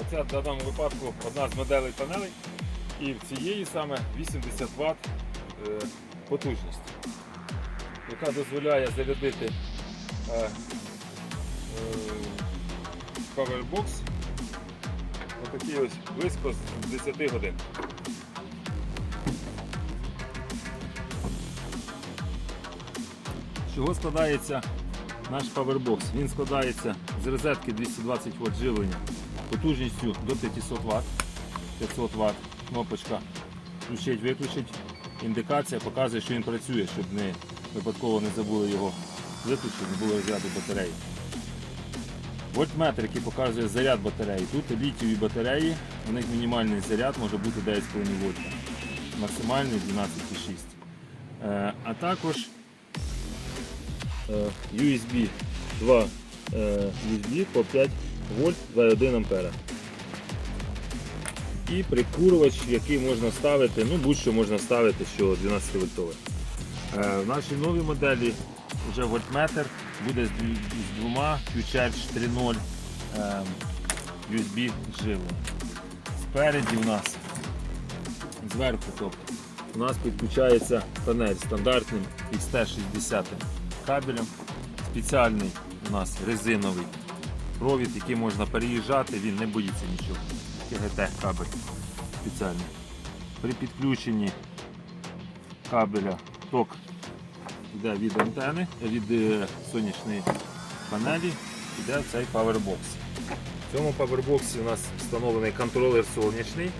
Оце в даному випадку одна з моделей панелей. І в цієї саме 80 Вт е, потужність, яка дозволяє зарядити е, е, отакий ось близько з 10 годин. Чого складається наш Powerbox? Він складається з розетки 220 Вт живлення потужністю до 500 Вт. 500 Вт. Кнопочка включить, виключить. Індикація показує, що він працює, щоб не випадково не забули його виключити, не було розряду батареї. Вольтметр, який показує заряд батареї. Тут літієві батареї, у них мінімальний заряд може бути 9,5 вольта, максимальний 12,6. Е, А також USB 2 е, USB по 5 вольт 2,1 ампера. І прикурювач, який можна ставити, ну будь-що можна ставити, що 12 вольтове. Е, В нашій новій моделі вже вольтметр буде з двома Q-Charge 3.0 е, USB живлення. Спереді у нас зверху, тобто, у нас підключається панель стандартним XT60 кабелем. Спеціальний у нас резиновий провід, який можна переїжджати, він не боїться нічого. КГТ кабель спеціальний. При підключенні кабеля ток йде від антени, від е, сонячної панелі, йде цей павербокс. В цьому павербоксі у нас встановлений контролер сонячний.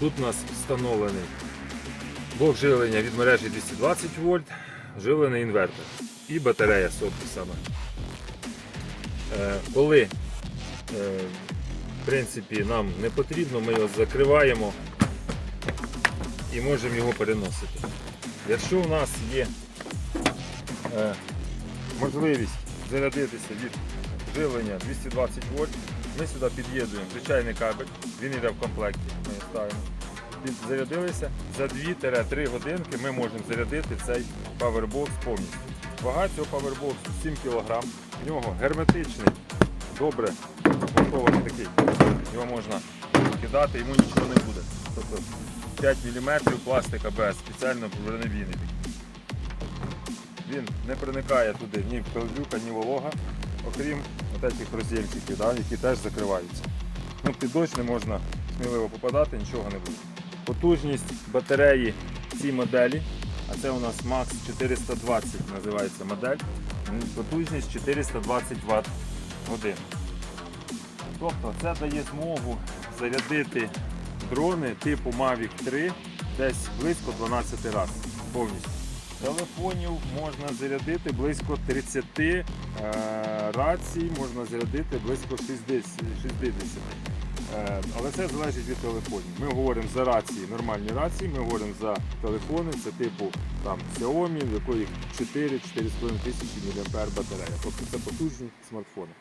Тут у нас встановлений блок живлення від мережі 220 вольт, живлений інвертор і батарея собі саме. Коли е, в принципі, нам не потрібно, ми його закриваємо і можемо його переносити. Якщо у нас є е, можливість зарядитися від живлення 220 вольт, ми сюди під'єднуємо звичайний кабель, він йде в комплекті, ми ставимо. Під- Зарядилися, за 2-3 годинки ми можемо зарядити цей павербокс повністю. Вага цього павербоксу 7 кг, в нього герметичний, добре монтований такий. Його можна кидати, йому нічого не буде. Тобто 5 мм пластика без спеціально бронебійний. Він не проникає туди ні пилюка, ні волога, окрім цих роздільчиків, да, які теж закриваються. Ну, під дощ не можна сміливо попадати, нічого не буде. Потужність батареї цій моделі, а це у нас Max 420 називається модель. Потужність 420 Вт годин. Тобто це дає змогу зарядити дрони типу Mavic 3 десь близько 12 разів повністю. Телефонів можна зарядити близько 30 е, рацій, можна зарядити близько 60. 60. Е, але це залежить від телефонів. Ми говоримо за рації, нормальні рації, ми говоримо за телефони, це типу там Xiaomi, в якої 4-4,5 тисячі мА батарея. Тобто це потужні смартфони.